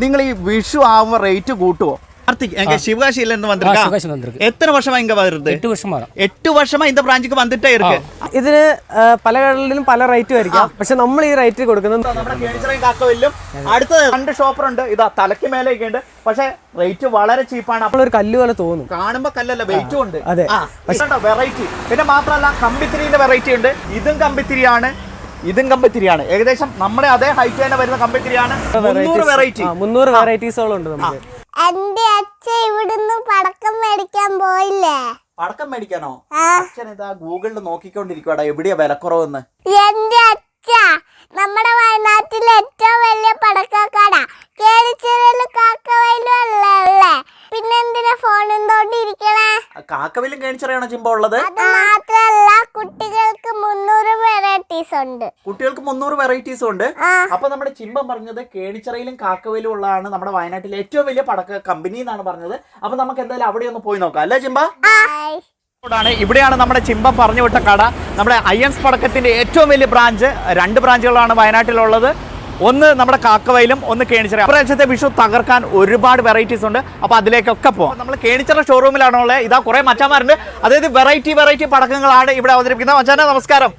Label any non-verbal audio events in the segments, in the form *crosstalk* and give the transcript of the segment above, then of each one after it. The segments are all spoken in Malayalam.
നിങ്ങൾ ഈ വിഷു ആവുമ്പോ റേറ്റ് കൂട്ടുവോ கார்த்திக் எங்க சிவகாசியில இருந்து வந்திருக்கா சிவகாசி வந்திருக்கு எத்தனை வருஷமா இங்க வருது எட்டு வருஷமா வரும் எட்டு வருஷமா இந்த பிராஞ்சுக்கு வந்துட்டே இருக்கு ഇതിന് ആ, പല കടകളിലും പല റേറ്റും ആയിരിക്കാം പക്ഷെ നമ്മൾ ഈ റേറ്റ് കൊടുക്കുന്നത് നമ്മുടെ കേണിച്ചിറയും കാക്കവല്ലും അടുത്ത രണ്ട് ഷോപ്പർ ഉണ്ട് ഇതാ തലയ്ക്ക് മേലെയൊക്കെ ഉണ്ട് പക്ഷെ റേറ്റ് വളരെ ചീപ്പാണ് നമ്മളൊരു കല്ല് പോലെ തോന്നും കാണുമ്പോ കല്ലല്ല വെയിറ്റും ഉണ്ട് അതെ. വെറൈറ്റി പിന്നെ മാത്രമല്ല കമ്പിത്തിരിന്റെ വെറൈറ്റി ഉണ്ട് ഇതും കമ്പിത്തിരിയാണ് ഇതും കമ്പത്തിരിയാണ് ഏകദേശം നമ്മുടെ അതേ ഹൈറ്റ് തന്നെ വരുന്ന കമ്പത്തിരിയാണ് മുന്നൂറ് വെറൈറ്റി മുന്നൂറ് വെറൈറ്റീസോളം ഉണ്ട് നമുക്ക്. എന്റെ അച്ഛൻ ഇവിടുന്ന് പടക്കം മേടിക്കാൻ പോയില്ലേ? പടക്കം മേടിക്കാനോ? അച്ഛൻ ഇതാ ഗൂഗിളിൽ നോക്കിക്കൊണ്ടിരിക്കുവാടാ എവിടെയാ വിലക്കുറവെന്ന്? എന്റെ അച്ഛ നമ്മുടെ വയനാട്ടിലെ ഏറ്റവും വലിയ പടക്കക്കാട. കേളിച്ചിറയിലും കാക്കവയിലും അല്ലേ ഉള്ളേ പിന്നെ എന്തിനാ ഫോണും തോണ്ടിരിക്കണേ കാക്കവിലും കേണിച്ചിറയാണോ ചിമ്പ ഉള്ളത്? അത് ഉണ്ട്. കുട്ടികൾക്ക് മുന്നൂറ് വെറൈറ്റീസും ഉണ്ട്. അപ്പൊ നമ്മുടെ ചിമ്പം പറഞ്ഞത് കേണിച്ചിറയിലും കാക്കവയിലും ഉള്ളതാണ് നമ്മുടെ വയനാട്ടിലെ ഏറ്റവും വലിയ പടക്ക കമ്പനി എന്നാണ് പറഞ്ഞത്. അപ്പൊ നമുക്ക് എന്തായാലും അവിടെ ഒന്ന് പോയി നോക്കാം. അല്ലേ ചിമ്പ. ാണ് ഇവിടെയാണ് നമ്മുടെ ചിമ്പം പറഞ്ഞു വിട്ട കട. നമ്മുടെ അയ്യൻസ് പടക്കത്തിന്റെ ഏറ്റവും വലിയ ബ്രാഞ്ച്. രണ്ട് ബ്രാഞ്ചുകളാണ് വയനാട്ടിലുള്ളത്. ഒന്ന് നമ്മുടെ കാക്കവയിലും ഒന്ന് കേണിച്ചിറ പ്രാവശ്യത്തെ വിഷു തകർക്കാൻ ഒരുപാട് വെറൈറ്റീസ് ഉണ്ട്. അപ്പൊ അതിലേക്കൊക്കെ പോകാം നമ്മൾ കേണിച്ചറ കേണിച്ചിറ ഷോറൂമിലാണുള്ളത് ഇതാ കുറെ മച്ചാന്മാരുണ്ട്. അതായത് വെറൈറ്റി വെറൈറ്റി പടക്കങ്ങളാണ് ഇവിടെ അവതരിപ്പിക്കുന്നത്. മച്ചാനെ നമസ്കാരം.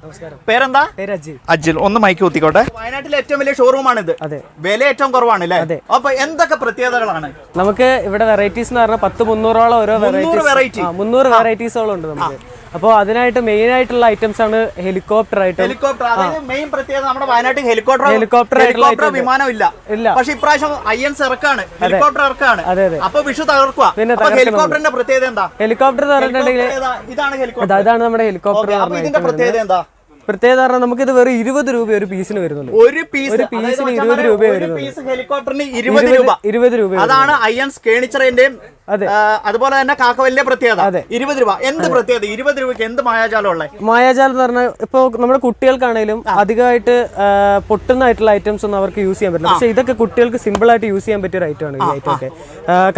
പേരെന്താ? പേര് അജി അജിൽ. ഒന്ന് മൈക്ക് കുത്തിക്കോട്ടെ. വയനാട്ടിലെ ഏറ്റവും വലിയ ഷോറൂമാണിത് അതെ. വില ഏറ്റവും കുറവാണ് അല്ലേ അതെ. അപ്പൊ എന്തൊക്കെ പ്രത്യേകതകളാണ്? നമുക്ക് ഇവിടെ വെറൈറ്റീസ് എന്ന് പറഞ്ഞാൽ പത്ത് മുന്നൂറോളം ഓരോ വെറൈറ്റി. വെറൈറ്റീസ് മുന്നൂറ് വെറൈറ്റീസോളം ഉണ്ട് നമുക്ക്. അപ്പോൾ അതിനായിട്ട് മെയിൻ ആയിട്ടുള്ള ഐറ്റംസ് ആണ് ഹെലികോപ്റ്റർ ആയിട്ട് ഹെലികോപ്റ്റർ അതായത് മെയിൻ പ്രത്യേകത നമ്മുടെ വയനാട്ടിൽ ഹെലികോപ്റ്റർ ഹെലികോപ്റ്റർ ഹെലികോപ്റ്റർ വിമാനം ഇല്ല. ഇല്ല. പക്ഷെ ഇപ്രാവശ്യം ഐ എൻസ് ഇറക്കാണ്. ഹെലികോപ്റ്റർ ഇറക്കാണ്. അതെ, അതെ. അപ്പൊ വിഷു തകർക്കുക പിന്നെ ഹെലികോപ്റ്ററിന്റെ പ്രത്യേകത എന്താ? ഹെലികോപ്റ്റർ എന്ന് പറഞ്ഞിട്ടുണ്ടെങ്കിൽ ഇതാണ് ഹെലികോപ്റ്റർ ഇതാണ് നമ്മുടെ ഹെലികോപ്റ്റർ ഇതിന്റെ പ്രത്യേകത എന്താ? പ്രത്യേകത പറഞ്ഞാൽ നമുക്കിത് വെറും ഇരുപത് രൂപ ഒരു പീസിന് വരുന്നുണ്ട് ഒരു പീസ് ഒരു പീസിന് ഇരുപത് ഒരു പീസ് ഹെലികോപ്റ്ററിന് ഇരുപത് രൂപ. ഇരുപത് രൂപ അതാണ് കേണിച്ചറിന്റെയും അതെ. അതുപോലെ തന്നെ കാക്കവല്ലിയ പ്രത്യേകത. അതെ. ഇരുപത് രൂപ. എന്ത് പ്രത്യേകത? ഇരുപത് രൂപയ്ക്ക് എന്ത് മായാജാലം ഉള്ളത് മായാജാലം എന്ന് പറഞ്ഞാൽ ഇപ്പൊ നമ്മുടെ കുട്ടികൾക്കാണെങ്കിലും അധികമായിട്ട് പൊട്ടുന്നതായിട്ടുള്ള ഐറ്റംസ് ഒന്നും അവർക്ക് യൂസ് ചെയ്യാൻ പറ്റില്ല. പക്ഷെ ഇതൊക്കെ കുട്ടികൾക്ക് സിമ്പിൾ ആയിട്ട് യൂസ് ചെയ്യാൻ പറ്റിയ ഒരു ഐറ്റം ആണ് ഈ ഐറ്റം ഒക്കെ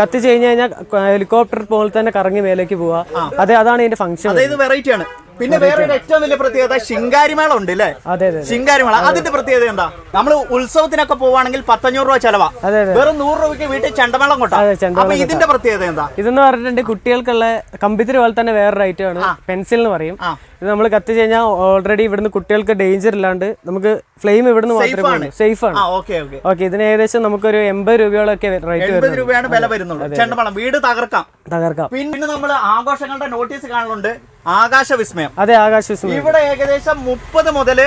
കത്തിച്ച് കഴിഞ്ഞ് കഴിഞ്ഞാൽ ഹെലികോപ്റ്റർ പോലെ തന്നെ കറങ്ങി മേലേക്ക് പോവാ. അതെ അതാണ് ഇതിന്റെ ഫംഗ്ഷൻ വെറൈറ്റി ആണ്. പിന്നെ വേറെ ഒരു ഏറ്റവും വലിയ പ്രത്യേകത ശിങ്കാരിമേള ഉണ്ട് അല്ലേ അതെ അതെ. ശിങ്കാരിമേള. അതിന്റെ പ്രത്യേകത എന്താ? നമ്മൾ ഉത്സവത്തിനൊക്കെ പോവാണെങ്കിൽ പത്തഞ്ഞൂറ് രൂപ ചെലവാ. അതെ, അതെ. വെറും നൂറ് രൂപയ്ക്ക് വീട്ടിൽ ചെണ്ടമേളം കൊട്ടാ. അതെ, ചെണ്ടമേളം അപ്പൊ ഇതിന്റെ പ്രത്യേകത എന്താ? ഇതെന്ന് പറഞ്ഞിട്ടുണ്ട് കുട്ടികൾക്കുള്ള കമ്പിത്തിരി പോലെ തന്നെ വേറൊരു ഐറ്റം ആണ്. പെൻസിൽ എന്ന് പറയും. ആ. ഇത് നമ്മൾ കത്തിച്ച് കഴിഞ്ഞാൽ ഓൾറെഡി ഇവിടുന്ന് കുട്ടികൾക്ക് ഡേഞ്ചർ ഇല്ലാണ്ട് നമുക്ക് ഫ്ലെയിം ഇവിടുന്ന് Safe മാത്രമേ ആണ്. സേഫ് ആണ്. ഓക്കെ ഓക്കെ ഓക്കെ ഇതിന് ഏകദേശം നമുക്കൊരു എൺപത് രൂപയോളൊക്കെ റേറ്റ് എൺപത് രൂപയാണ് വില വരുന്നുള്ളൂ. ചെണ്ടമേളം. വീട് തകർക്കാം. തകർക്കാം. പിന്നെ നമ്മൾ ആഘോഷങ്ങളുടെ നോട്ടീസ് കാണുന്നുണ്ട് ആകാശ വിസ്മയം അതെ ആകാശ വിസ്മയം ഇവിടെ ഏകദേശം മുപ്പത് മുതൽ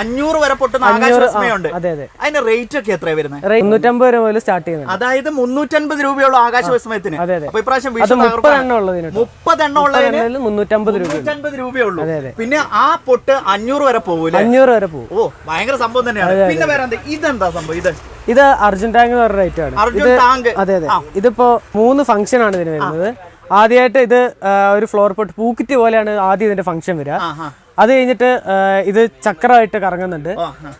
അഞ്ഞൂറ് വരെ പൊട്ടുന്ന ആകാശ വിസ്മയുണ്ട് അതെ, അതെ. അതിന്റെ റേറ്റ് ഒക്കെ എത്രയാ വരുന്നത് മുന്നൂറ്റമ്പത് രൂപ മുതൽ സ്റ്റാർട്ട് ചെയ്യുന്നത് അതായത് മുന്നൂറ്റമ്പത് രൂപയുള്ള ആകാശ വിസ്മയത്തിന് അതെ, അതെ. അപ്പൊ ഇപ്രാവശ്യം അത് വിഷു മുപ്പത് എണ്ണം ഉള്ളതിന് മുന്നൂറ്റമ്പത് രൂപ മുന്നൂറ്റൻപത് രൂപയേ അതെ, അതെ. പിന്നെ ആ പൊട്ട് അഞ്ഞൂറ് വരെ പോകൂല അഞ്ഞൂറ് വരെ പോകും ഓ ഭയങ്കര സംഭവം തന്നെയാണ്. പിന്നെ വേറെ ഇതെന്താ സംഭവം? ഇത്? ഇത് അർജുൻ ടാങ്ക് എന്ന് പറഞ്ഞ റേറ്റ് ആണ്. അതെ അതെ. ഇതിപ്പോ മൂന്ന് ഫംഗ്ഷൻ ആണ് ഇതിന് വരുന്നത്. ആദ്യമായിട്ട് ഇത് ഒരു ഫ്ലോർ പോട്ട് പൂക്കിറ്റ് പോലെയാണ് ആദ്യം ഇതിന്റെ ഫംഗ്ഷൻ വരിക. അത് കഴിഞ്ഞിട്ട് ഇത് ചക്രമായിട്ട് കറങ്ങുന്നുണ്ട്.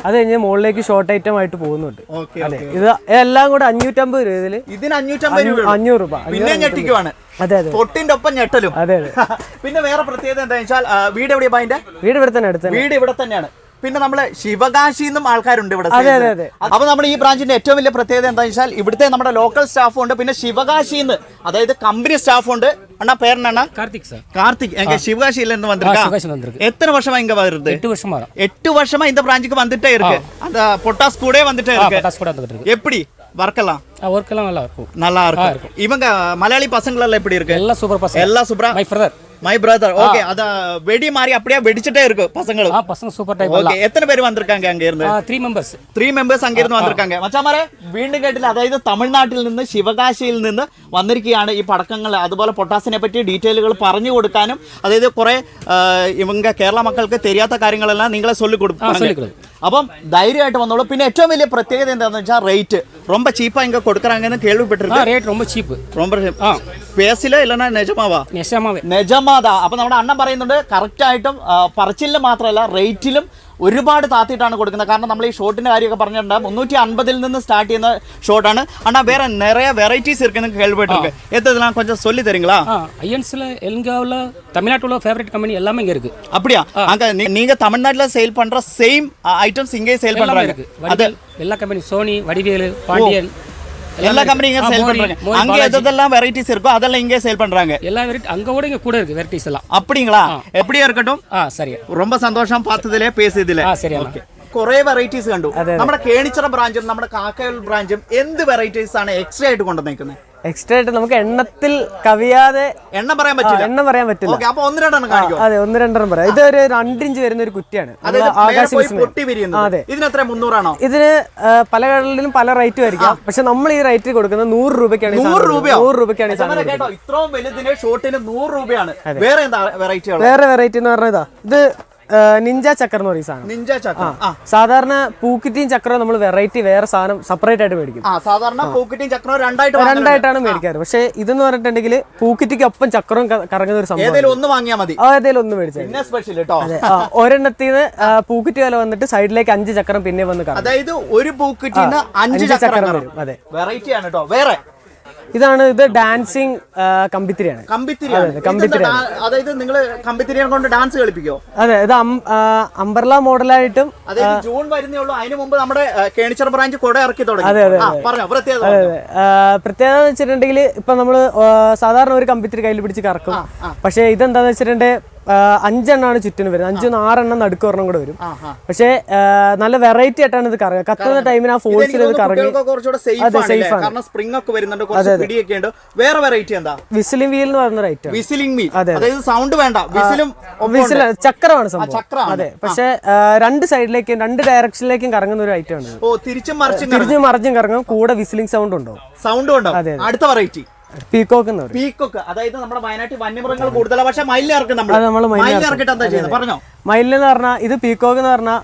അത് കഴിഞ്ഞ് മുകളിലേക്ക് ഷോർട്ട് ഐറ്റം ആയിട്ട് പോകുന്നുണ്ട്. അതെ ഇത് എല്ലാം കൂടെ അഞ്ഞൂറ്റമ്പത് രൂപ ഇതിൽ. ഇതിന് അഞ്ഞൂറ്റമ്പത് രൂപ അഞ്ഞൂറ് രൂപ. പിന്നെ ഞെട്ടിക്കുവാണ്. അതെ അതെ. പൊട്ടിന്റെ ഒപ്പം ഞെട്ടലും. അതെ അതെ. *laughs* പിന്നെ വേറെ പ്രത്യേകത എന്താ വെച്ചാൽ വീട് എവിടെയാ വീട് ഇവിടെ തന്നെ അടുത്ത് വീട് ഇവിടെ തന്നെയാണ്. പിന്നെ നമ്മള് ശിവകാശിന്നും ആൾക്കാരുണ്ട് ഇവിടെ അതെ, sales ന്. അതെ, അപ്പൊ നമ്മുടെ ഈ ബ്രാഞ്ചിന്റെ ഏറ്റവും വലിയ പ്രത്യേകത എന്താ വെച്ചാൽ ഇവിടുത്തെ നമ്മുടെ ലോക്കൽ സ്റ്റാഫും ഉണ്ട് പിന്നെ ശിവകാശിന്ന് അതായത് കമ്പനി സ്റ്റാഫും ഉണ്ട് അണ്ണാ പേരെണ്ണ கார்த்திக் சார் கார்த்திக் எங்க சிவகாசியில இருந்து ஆ, வந்திருக்கா சிவகாசி வந்திருக்கு எத்தனை வருஷமா இங்க வருது எட்டு வருஷமா வரும் எட்டு வருஷமா இந்த பிராஞ்சுக்கு வந்துட்டே இருக்கு அந்த பொட்டாஸ் கூட வந்துட்டே ஆ இருக்கு பட்டாசு கூட வந்துட்டு இருக்கு எப்படி வர்க்கலாம் ஒர்க் எல்லாம் நல்லா இருக்கும் நல்லா இருக்கும் இவங்க மலையாளி பசங்கள் எல்லாம் எப்படி இருக்கு எல்லாம் சூப்பர் பசங்க எல்லாம் சூப்பரா my brother my brother okay அத வெடி மாதிரி அப்படியே வெடிச்சிட்டே இருக்கு பசங்களும் ஆ பசங்க சூப்பர் டைப் ஓகே எத்தனை பேர் வந்திருக்காங்க அங்க இருந்து 3 மெம்பர்ஸ் 3 மெம்பர்ஸ் അങ്ങിരുന്ന് വന്നിരിക്കാങ്ക. മച്ചാമാരെ വീണ്ടും കേട്ടില്ല. അതായത് തമിഴ്നാട്ടിൽ നിന്ന് ശിവകാശിയിൽ നിന്ന് വന്നിരിക്കുകയാണ് ഈ പടക്കങ്ങൾ. അതുപോലെ പൊട്ടാസിനെ പറ്റി ഡീറ്റെയിലുകൾ പറഞ്ഞു കൊടുക്കാനും അതായത് കുറെ ഇവങ്ക കേരള മക്കൾക്ക് തെരിയാത്ത കാര്യങ്ങളെല്ലാം നിങ്ങളെ ചൊല്ലിക്കൊടുക്കും അപ്പം ധൈര്യമായിട്ട് വന്നോളൂ. പിന്നെ ഏറ്റവും വലിയ പ്രത്യേകത എന്താണെന്ന് വെച്ചാൽ റേറ്റ് ரொம்ப சீப்பா இங்க கொடுக்குறாங்கன்னு கேள்விப்பட்டிருக்கேன் ரேட் ரொம்ப சீப் ரொம்ப பேசல இல்லைன்னா நிஜமாவா நிஜமாவே நிஜம் നിജമാത അപ്പൊ നമ്മുടെ അണ്ണൻ പറയുന്നുണ്ട് കറക്റ്റ് ആയിട്ടും ആ, പറച്ചിലിന് മാത്രമല്ല റേറ്റിലും ഒരുപാട് താത്തിയിട്ടാണ് കൊടുക്കുന്നത് കാരണം നമ്മൾ ഈ ഷോട്ടിന്റെ കാര്യമൊക്കെ പറഞ്ഞിട്ടുണ്ട് മുന്നൂറ്റി അൻപതിൽ നിന്ന് സ്റ്റാർട്ട് ചെയ്യുന്ന ഷോട്ടാണ് അണ്ണാ വേറെ നിറയെ വെറൈറ്റീസ് இருக்குன்னு கேள்விப்பட்டிருக்கு எத்ததெல்லாம் கொஞ்சம் சொல்லி தரீங்களா ஆ ஐஎன்ஸில் எங்காவில் தமிழ்நாட்டில் ஃபேவரட் கம்பெனி எல்லாமே இங்கே இருக்கு அப்படியா அங்க நீ- நீங்க தமிழ்நாட்டுல சேல் பண்ற சேம் ஐட்டம்ஸ் இங்கே சேல் எல்லாமே பண்றாங்க இருக்கு அது வடிவேல் எல்லா கம்பெனி சோனி வடிவேலு பாண்டியன் எல்லா கம்பெனியும் சேல் பண்றாங்க. அங்க எதெல்லாம் வெரைட்டிஸ் இருக்கோ அதெல்லாம் இங்கே சேல் பண்றாங்க. எல்லா வெரைட்டி அங்க கூட இங்க கூட இருக்கு வெரைட்டிஸ் எல்லாம். அப்படிங்களா? எப்படியா இருக்கட்டும்? சரி. ரொம்ப சந்தோஷம் பார்த்ததிலே பேசியதிலே. ആ ശരി ഓക്കെ കുറെ വെറൈറ്റീസ് കണ്ടു നമ്മുടെ കേണിച്ചിറ ബ്രാഞ്ചും നമ്മുടെ കാക്കയൽ ബ്രാഞ്ചും എന്ത് വെറൈറ്റീസ് ആണ് എക്സ്ട്രാ ആയിട്ട് കൊണ്ടുവന്നേക്കുന്നത് എക്സ്ട്രാ ആയിട്ട് നമുക്ക് എണ്ണത്തിൽ കവിയാതെ എണ്ണം പറയാൻ പറ്റില്ല. എണ്ണം പറയാൻ പറ്റില്ല. അപ്പൊ ഒന്ന് രണ്ടെണ്ണം കാണിക്കോ അതെ ഒന്ന് രണ്ടെണ്ണം പറയാം. ഇത് ഒരു രണ്ടിഞ്ച് വരുന്ന ഒരു കുറ്റിയാണ്. അതെ. ഇതിന് എത്ര? മുന്നൂറാണോ? ഇതിന് പല കടലിലും പല റേറ്റും ആയിരിക്കും. പക്ഷെ നമ്മൾ ഈ റേറ്റ് കൊടുക്കുന്നത് നൂറ് രൂപയ്ക്കാണ് നൂറ് രൂപ നൂറ് രൂപയ്ക്കാണ് ഇത്രയും വലുതിന് ഷോട്ടിന് നൂറ് രൂപയാണ്. വേറെ എന്താ വെറൈറ്റി വേറെ വെറൈറ്റി എന്ന് പറഞ്ഞാൽ ഇതാ. ഇത് നിഞ്ച ചക്ര എന്ന് പറയും സാധനം. നിഞ്ച ചക്ര സാധാരണ പൂക്കിറ്റിയും ചക്രം നമ്മൾ വെറൈറ്റി വേറെ സാധനം സെപ്പറേറ്റ് ആയിട്ട് മേടിക്കും. സാധാരണ പൂക്കിറ്റിയും ചക്രവും രണ്ടായിട്ട് രണ്ടായിട്ടാണ് മേടിക്കാറ്. പക്ഷെ ഇതെന്ന് പറഞ്ഞിട്ടുണ്ടെങ്കിൽ പൂക്കിറ്റിക്ക് ഒപ്പം ചക്രവും കറങ്ങുന്ന ഒരു സംഭവം ഒന്ന് വാങ്ങിയാൽ മതി. ഏതെങ്കിലും ഒന്ന് മേടിച്ചാൽ സ്പെഷ്യൽ കേട്ടോ ഒരെണ്ണത്തിൽ നിന്ന് പൂക്കിറ്റ് വില വന്നിട്ട് സൈഡിലേക്ക് അഞ്ച് ചക്രം പിന്നെ വന്ന് അതായത് ഒരു പൂക്കിറ്റിന് അഞ്ച് ചക്രം ചക്രം വരും. അതെ. വെറൈറ്റി ആണ് കേട്ടോ വേറെ ഇതാണ് ഇത് ഡാൻസിങ് കമ്പിത്തിരിയാണ്. കമ്പിത്തിരിയാണ്. കമ്പിത്തിരി അതായത് നിങ്ങൾ കമ്പിത്തിരിയെ കൊണ്ട് ഡാൻസ് കളിപ്പിക്കോ? അതെ ഇത് അംബർല മോഡലായിട്ടും അതായത് ജൂൺ വരുന്നേ ഉള്ളൂ അതിന് മുമ്പ് നമ്മുടെ കേണിച്ചർ ബ്രാഞ്ച് കൊട ഇറക്കി തുടങ്ങി. അതെ, അതെ, പ്രത്യേകത എന്ന് വെച്ചിട്ടുണ്ടെങ്കിൽ ഇപ്പൊ നമ്മൾ സാധാരണ ഒരു കമ്പിത്തിരി കയ്യിൽ പിടിച്ച് കറക്കും. പക്ഷേ ഇതെന്താന്ന് വെച്ചിട്ടുണ്ടെങ്കിൽ ആ, അഞ്ചെണ്ണമാണ് ചുറ്റിന് വരുന്നത്. അഞ്ചും ആറെണ്ണം നടുക്ക് ഒരെണ്ണം കൂടെ വരും. പക്ഷേ നല്ല വെറൈറ്റി ആയിട്ടാണ് ഇത് കറങ്ങുക. കത്തുന്ന ടൈമിന് ആ ഫോഴ്സിൽ ഇത് കറങ്ങി അതെ സേഫ് ആണ്. സ്പ്രിംഗ് ഒക്കെ വരുന്നുണ്ട് വേറെ വെറൈറ്റി എന്താ? വിസിലിംഗ് വീൽ എന്ന് പറയുന്ന റൈറ്റ് വിസിലിംഗ് വീൽ അതെ, അതെ. അതായത് സൗണ്ട് വേണ്ട. വിസിലും വിസിൽ ചക്രമാണ് സംഭവം. അതെ. പക്ഷേ രണ്ട് സൈഡിലേക്കും രണ്ട് ഡയറക്ഷനിലേക്കും കറങ്ങുന്ന ഒരു ഐറ്റം ആണ് ഓ തിരിച്ചും മറിച്ചും തിരിഞ്ഞും മറിഞ്ഞും കറങ്ങും. കൂടെ വിസിലിംഗ് സൗണ്ട് ഉണ്ടോ? സൗണ്ട് ഉണ്ടോ അതെ, അടുത്ത വെറൈറ്റി പീക്കോക്ക് എന്ന് പറയും പീക്കൊക്കെ. അതായത് നമ്മുടെ വയനാട്ടിൽ വന്യമൃഗങ്ങൾ കൂടുതലാണ് പക്ഷെ മയിലിനെ ഇറക്കും നമ്മൾ അത് നമ്മൾ എന്താ ചെയ്യുന്നത് പറഞ്ഞോ. മയിലെന്ന് പറഞ്ഞാൽ ഇത് പീക്കോക്ക് എന്ന് പറഞ്ഞാൽ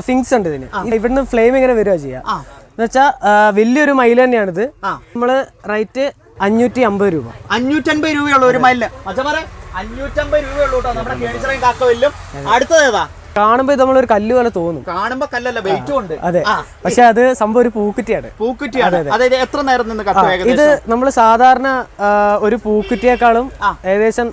ഫിങ്സ് ഉണ്ട് ഇതിന്. ഇവിടുന്ന് ഫ്ലെയിം ഇങ്ങനെ വരിക ചെയ്യാം. ആ. എന്ന് വെച്ചാൽ വലിയൊരു മയിൽ തന്നെയാണിത്. ആ. നമ്മൾ റേറ്റ് അഞ്ഞൂറ്റി അമ്പത് രൂപ. അഞ്ഞൂറ്റമ്പത് രൂപയുള്ള ഒരു മയിലിന്. അഞ്ഞൂറ്റമ്പത് രൂപയുള്ളൂ കേട്ടോ. നമ്മുടെ കേണിച്ചിറയും കാക്കവല്ലും. അടുത്തത് ഏതാ? കാണുമ്പോൾ ഇത് നമ്മളൊരു കല്ല് പോലെ തോന്നും. കാണുമ്പോ കല്ലല്ല വെയിറ്റും ഉണ്ട്. അതെ. പക്ഷെ അത് സംഭവം ഒരു പൂക്കുറ്റിയാണ്. പൂക്കുറ്റിയാണ്. അതായത് എത്ര നേരം നിന്ന് ഇത് നമ്മൾ സാധാരണ ഒരു പൂക്കുറ്റിയേക്കാളും ഏകദേശം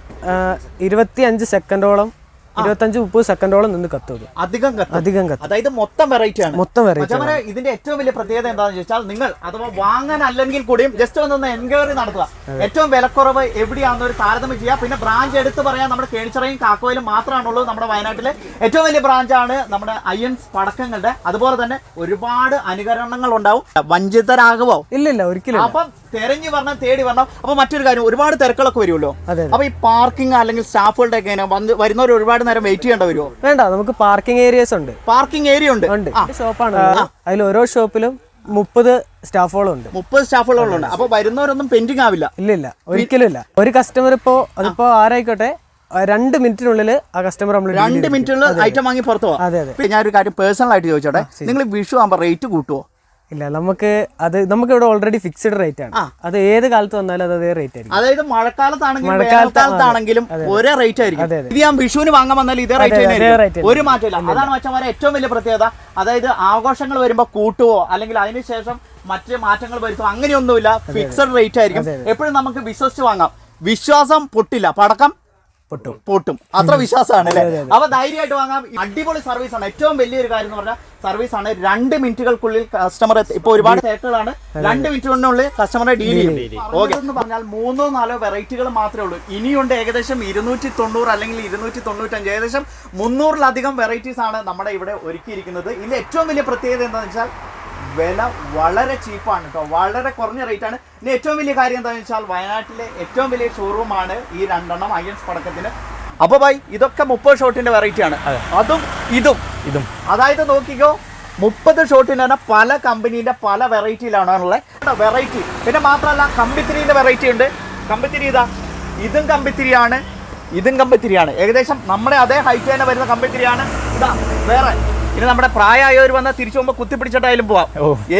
ഇരുപത്തി അഞ്ച് സെക്കൻഡോളം ഇരുപത്തഞ്ച് മുപ്പത് സെക്കൻഡോളം നിന്ന് കത്തും അധികം അധികം കത്തും. അതായത് മൊത്തം വെറൈറ്റി ആണ്. മൊത്തം വെറൈറ്റി ഇതിന്റെ ഏറ്റവും വലിയ പ്രത്യേകത എന്താണെന്ന് ചോദിച്ചാൽ നിങ്ങൾ അഥവാ വാങ്ങാൻ അല്ലെങ്കിൽ കൂടിയും ജസ്റ്റ് ഒന്ന് എൻക്വയറി നടത്തുക. ഏറ്റവും വിലക്കുറവ് എവിടെയാണെന്ന് ഒരു താരതമ്യം ചെയ്യുക. പിന്നെ ബ്രാഞ്ച് എടുത്ത് പറയാൻ നമ്മുടെ കേണിച്ചിറയും കാക്കോയിലും മാത്രമാണുള്ളൂ നമ്മുടെ വയനാട്ടിലെ. ഏറ്റവും വലിയ ബ്രാഞ്ചാണ് നമ്മുടെ അയ്യൻസ് പടക്കങ്ങളുടെ. അതുപോലെ തന്നെ ഒരുപാട് അനുകരണങ്ങൾ ഉണ്ടാവും വഞ്ചിതരാകുമോ ഇല്ല ഇല്ല ഒരിക്കലും. അപ്പം തെരഞ്ഞു വരണം തേടി വരണം. അപ്പൊ മറ്റൊരു കാര്യം ഒരുപാട് തിരക്കുകളൊക്കെ വരുമല്ലോ. അപ്പൊ ഈ പാർക്കിംഗ് അല്ലെങ്കിൽ സ്റ്റാഫുകളുടെ ഒക്കെ വരുന്നവർ ഒരുപാട് നേരം വെയിറ്റ് ചെയ്യേണ്ട വരുമോ വേണ്ട നമുക്ക് പാർക്കിംഗ് ഏരിയസ് ഉണ്ട്. പാർക്കിംഗ് ഏരിയ ഉണ്ട്. ഉണ്ട്. ഷോപ്പാണ് അതിൽ ഓരോ ഷോപ്പിലും മുപ്പത് സ്റ്റാഫുകളും ഉണ്ട് മുപ്പത് സ്റ്റാഫുകളുണ്ട്. അപ്പൊ വരുന്നവരൊന്നും പെൻഡിങ് ആവില്ല. ഇല്ല ഇല്ല ഒരിക്കലും ഇല്ല. ഒരു കസ്റ്റമർ ഇപ്പോ അതിപ്പോ ആരായിക്കോട്ടെ രണ്ട് മിനിറ്റിനുള്ളിൽ ആ കസ്റ്റമർ നമ്മൾ രണ്ട് മിനിറ്റിനുള്ളിൽ ഐറ്റം വാങ്ങി പുറത്തു പോകാം അതെ, അതെ. ഞാൻ ഒരു കാര്യം പേഴ്സണൽ ആയിട്ട് ചോദിച്ചോട്ടെ. നിങ്ങൾ വിഷു ആകുമ്പോൾ റേറ്റ് കൂട്ടുവോ? ഇല്ല നമുക്ക് അത് നമുക്ക് ഇവിടെ ഓൾറെഡി ഫിക്സ്ഡ് റേറ്റ് ആണ് അത് ഏത് കാലത്ത് വന്നാലും അത് അതേ റേറ്റ് ആയിരിക്കും. അതായത് മഴക്കാലത്താണെങ്കിലും മഴക്കാലത്താണെങ്കിലും ഒരേ റേറ്റ് ആയിരിക്കും. ഇത് ഞാൻ വിഷുവിന് വാങ്ങാൻ വന്നാൽ ഇതേ റേറ്റ്. ഒരു മാറ്റമില്ല അതാണ് മച്ചന്മാരെ ഏറ്റവും വലിയ പ്രത്യേകത. അതായത് ആഘോഷങ്ങൾ വരുമ്പോൾ കൂട്ടുവോ അല്ലെങ്കിൽ അതിനുശേഷം മറ്റ് മാറ്റങ്ങൾ വരുത്തുവോ അങ്ങനെയൊന്നുമില്ല. ഫിക്സഡ് റേറ്റ് ആയിരിക്കും. എപ്പോഴും നമുക്ക് വിശ്വസിച്ച് വാങ്ങാം. വിശ്വാസം പൊട്ടില്ല. പടക്കം പൊട്ടും. പൊട്ടും. അത്ര വിശ്വാസമാണ് അല്ലേ അപ്പൊ ധൈര്യമായിട്ട് വാങ്ങാം. അടിപൊളി സർവീസ് ആണ്. ഏറ്റവും വലിയൊരു കാര്യം എന്ന് പറഞ്ഞാൽ സർവീസ് ആണ് രണ്ട് മിനിറ്റുകൾക്കുള്ളിൽ കസ്റ്റമർ ഇപ്പൊ ഒരുപാട് തിരക്കുകളാണ്. രണ്ട് മിനിറ്റിനുള്ളിൽ കസ്റ്റമറെ ഡീൽ ചെയ്യും. ഓക്കെ. എന്ന് പറഞ്ഞാൽ മൂന്നോ നാലോ വെറൈറ്റികൾ മാത്രമേ ഉള്ളൂ. ഇനിയുണ്ട് ഏകദേശം ഇരുന്നൂറ്റി തൊണ്ണൂറ് അല്ലെങ്കിൽ ഇരുന്നൂറ്റി തൊണ്ണൂറ്റഞ്ച് ഏകദേശം മുന്നൂറിലധികം വെറൈറ്റീസ് ആണ് നമ്മുടെ ഇവിടെ ഒരുക്കിയിരിക്കുന്നത്. ഇതിൽ ഏറ്റവും വലിയ പ്രത്യേകത എന്താണെന്ന് വെച്ചാൽ വില വളരെ ചീപ്പാണ് കേട്ടോ വളരെ കുറഞ്ഞ റേറ്റ് ആണ്. ഇനി ഏറ്റവും വലിയ കാര്യം എന്താണെന്ന് വെച്ചാൽ വയനാട്ടിലെ ഏറ്റവും വലിയ ഷോറൂമാണ് ഈ രണ്ടെണ്ണം അയ്യൻസ് പടക്കത്തിന്. അപ്പൊ ബൈ ഇതൊക്കെ മുപ്പത് ഷോട്ടിന്റെ വെറൈറ്റി ആണ്. അതും. ഇതും. ഇതും. അതായത് നോക്കിക്കോ മുപ്പത് ഷോട്ടിന് തന്നെ പല കമ്പനീന്റെ പല വെറൈറ്റിയിലാണ് ഉള്ളത്. വെറൈറ്റി പിന്നെ മാത്രമല്ല കമ്പിത്തിരിന്റെ വെറൈറ്റി ഉണ്ട്. കമ്പിത്തിരി ഇതാ. ഇതും കമ്പിത്തിരിയാണ്. ഇതും കമ്പിത്തിരിയാണ്. ഏകദേശം നമ്മുടെ അതേ ഹൈറ്റ് തന്നെ വരുന്ന കമ്പിത്തിരിയാണ്. ഇതാ വേറെ. ഇനി നമ്മുടെ പ്രായമായവർ വന്നാൽ തിരിച്ചു പോകുമ്പോൾ കുത്തിപ്പിടിച്ചിട്ടായാലും പോവാം.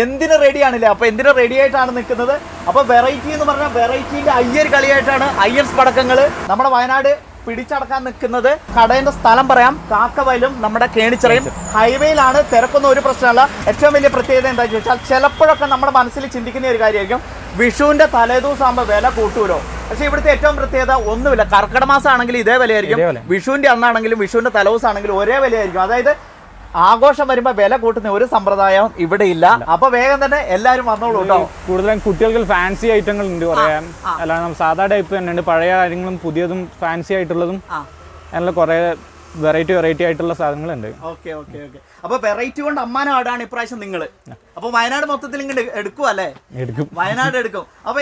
എന്തിന് റെഡി ആണില്ലേ അപ്പൊ എന്തിന് റെഡി ആയിട്ടാണ് നിൽക്കുന്നത്? അപ്പൊ വെറൈറ്റി എന്ന് പറഞ്ഞാൽ വെറൈറ്റിന്റെ അയ്യർ കളിയായിട്ടാണ് അയ്യർസ് പടക്കങ്ങൾ നമ്മുടെ വയനാട് പിടിച്ചടക്കാൻ നിൽക്കുന്നത്. കടയുടെ സ്ഥലം പറയാം. കാക്കവയലും നമ്മുടെ കേണിച്ചിറയും. ഹൈവേയിലാണ് തിരക്കൊന്നും ഒരു പ്രശ്നമല്ല. ഏറ്റവും വലിയ പ്രത്യേകത എന്താ ചോദിച്ചാൽ ചിലപ്പോഴൊക്കെ നമ്മുടെ മനസ്സിൽ ചിന്തിക്കുന്ന ഒരു കാര്യമായിരിക്കും. വിഷുവിന്റെ തലേദിവസമാകുമ്പോൾ വില കൂട്ടൂലോ? പക്ഷേ ഇവിടുത്തെ ഏറ്റവും പ്രത്യേകത ഒന്നുമില്ല. കർക്കിടക മാസം ആണെങ്കിലും ഇതേ വിലയായിരിക്കും വിഷുവിന്റെ അന്നാണെങ്കിലും വിഷുവിന്റെ തലേദിവസം ആണെങ്കിലും ഒരേ വിലയായിരിക്കും. അതായത് ആഘോഷം വരുമ്പോ വില കൂട്ടുന്ന ഒരു സമ്പ്രദായം ഇവിടെ ഇല്ല. അപ്പൊ വേഗം തന്നെ എല്ലാരും വന്നോളൂ കേട്ടോ. കൂടുതലും കുട്ടികൾക്ക് ഫാൻസി ഐറ്റങ്ങൾ ഉണ്ട് പറയാൻ. അല്ലാതെ സാധാ ടൈപ്പ് തന്നെ ഉണ്ട് പഴയ കാര്യങ്ങളും പുതിയതും ഫാൻസി ആയിട്ടുള്ളതും അതിനുള്ള കുറെ വെറൈറ്റി വെറൈറ്റി ആയിട്ടുള്ള സാധനങ്ങളുണ്ട്. Okay okay okay. അപ്പൊ വെറൈറ്റി കൊണ്ട് അമ്മാനാടാണ് ഇപ്രാവശ്യം നിങ്ങൾ അപ്പൊ വയനാട് മൊത്തത്തിൽ ഇങ്ങോട്ട് എടുക്കും അല്ലേ? എടുക്കും. വയനാട് എടുക്കും. അപ്പൊ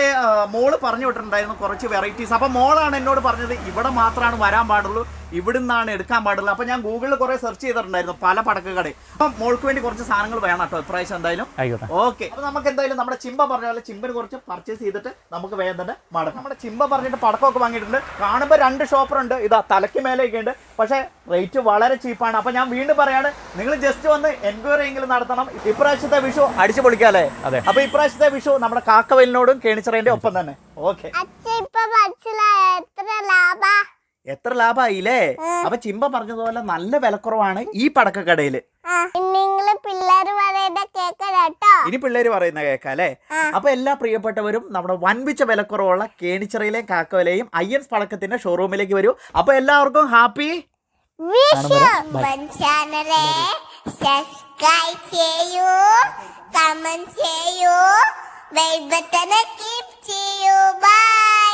മോൾ പറഞ്ഞു വിട്ടിട്ടുണ്ടായിരുന്നു കുറച്ച് വെറൈറ്റീസ് അപ്പൊ മോളാണ് എന്നോട് പറഞ്ഞത് ഇവിടെ മാത്രമാണ് വരാൻ പാടുള്ളൂ. ഇവിടുന്നാണ് എടുക്കാൻ പാടുള്ളൂ. അപ്പൊ ഞാൻ ഗൂഗിളിൽ കുറെ സെർച്ച് ചെയ്തിട്ടുണ്ടായിരുന്നു പല പടക്കക്കടയും അപ്പൊ മോൾക്ക് വേണ്ടി കുറച്ച് സാധനങ്ങൾ വേണം കേട്ടോ ഇപ്രാവശ്യം എന്തായാലും. ഓക്കെ. അപ്പൊ നമുക്ക് എന്തായാലും നമ്മുടെ ചിമ്പ പറഞ്ഞ പോലെ ചിമ്പിന് കുറച്ച് പർച്ചേസ് ചെയ്തിട്ട് നമുക്ക് വേഗം തന്നെ മടക്കാം. നമ്മുടെ ചിമ്പ പറഞ്ഞിട്ട് പടക്കമൊക്കെ വാങ്ങിയിട്ടുണ്ട്. കാണുമ്പോൾ രണ്ട് ഷോപ്പർ ഉണ്ട്. ഇതാ തലയ്ക്ക് മേലെയൊക്കെ ഉണ്ട്. പക്ഷേ റേറ്റ് വളരെ ചീപ്പാണ് അപ്പൊ ഞാൻ വീണ്ടും പറയാണ് നിങ്ങൾ ജസ്റ്റ് വന്ന് എൻക്വയറി എങ്കിലും നടത്തണം. ഇപ്രാവശ്യത്തെ വിഷു അടിച്ചു പൊളിക്കാല്ലേ? അതെ. അപ്പൊ ഇപ്രാവശ്യത്തെ വിഷു നമ്മുടെ കാക്കവലിനോടും കേണിച്ചറേന്റെ ഒപ്പം തന്നെ. ഓക്കെ. അച്ഛ ഇപ്പൊ മനസ്സിലായ എത്ര ലാഭായില്ലേ? അപ്പൊ ചിമ്പ പറഞ്ഞതുപോലെ നല്ല വിലക്കുറവാണ് ഈ പടക്കക്കടയിൽ. ഇനി പിള്ളേര് പറയുന്ന കേക്കല്ലേ? അപ്പൊ എല്ലാ പ്രിയപ്പെട്ടവരും നമ്മുടെ വൻപിച്ച വിലക്കുറവുള്ള കേണിച്ചിറയിലെയും കാക്കവലയും അയ്യൻസ് പടക്കത്തിന്റെ ഷോറൂമിലേക്ക് വരൂ. അപ്പൊ എല്ലാവർക്കും ഹാപ്പി വിഷു ചാനലെ. സബ്സ്ക്രൈബ് ചെയ്യൂ കമന്റ് ചെയ്യൂ ബെൽ ബട്ടൺ ക്ലിക്ക് ചെയ്യൂ. ബൈ